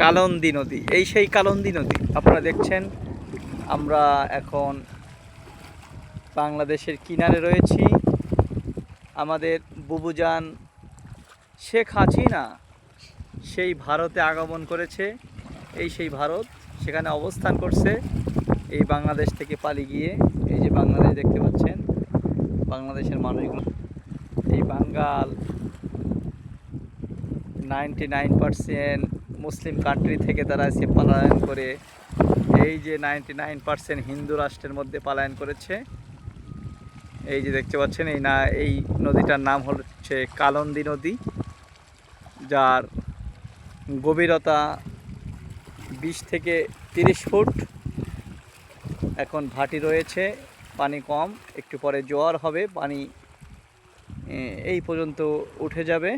কালন্দি নদী, এই সেই কালন্দি নদী। আপনারা দেখছেন, আমরা এখন বাংলাদেশের কিনারে রয়েছি। আমাদের বুবুজান শেখ হাসিনা সেই ভারতে আগমন করেছে। এই সেই ভারত সেখানে অবস্থান করছে। এই বাংলাদেশ থেকে পালিয়ে গিয়ে, এই যে বাংলাদেশ দেখতে পাচ্ছেন, বাংলাদেশের মানুষগুলো, এই বাঙ্গাল ninety nine percent Muslim country থেকে তারা এসে পলায়ন করে, এই যে নাইনটি নাইন পার্সেন্ট হিন্দু রাষ্ট্রের মধ্যে পলায়ন করেছে। এই যে দেখতে পাচ্ছেন, এই না, এই নদীটার নাম হচ্ছে কালন্দি নদী, যার গভীরতা বিশ থেকে তিরিশ ফুট। এখন ভাটি রয়েছে, পানি কম, একটু পরে জোয়ার হবে, পানি এই পর্যন্ত উঠে যাবে।